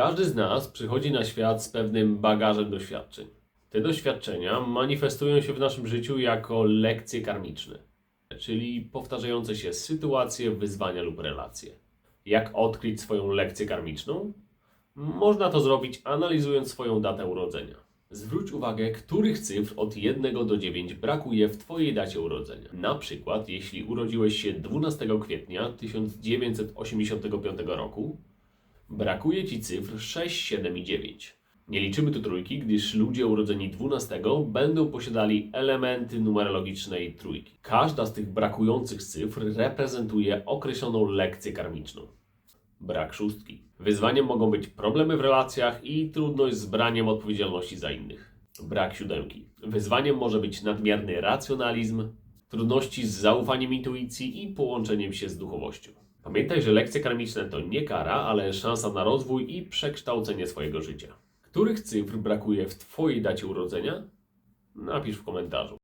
Każdy z nas przychodzi na świat z pewnym bagażem doświadczeń. Te doświadczenia manifestują się w naszym życiu jako lekcje karmiczne, czyli powtarzające się sytuacje, wyzwania lub relacje. Jak odkryć swoją lekcję karmiczną? Można to zrobić analizując swoją datę urodzenia. Zwróć uwagę, których cyfr od 1 do 9 brakuje w Twojej dacie urodzenia. Na przykład, jeśli urodziłeś się 12 kwietnia 1985 roku, brakuje Ci cyfr 6, 7 i 9. Nie liczymy tu trójki, gdyż ludzie urodzeni 12 będą posiadali elementy numerologicznej trójki. Każda z tych brakujących cyfr reprezentuje określoną lekcję karmiczną. Brak szóstki. Wyzwaniem mogą być problemy w relacjach i trudność z braniem odpowiedzialności za innych. Brak siódemki. Wyzwaniem może być nadmierny racjonalizm, trudności z zaufaniem intuicji i połączeniem się z duchowością. Pamiętaj, że lekcje karmiczne to nie kara, ale szansa na rozwój i przekształcenie swojego życia. Których cyfr brakuje w Twojej dacie urodzenia? Napisz w komentarzu.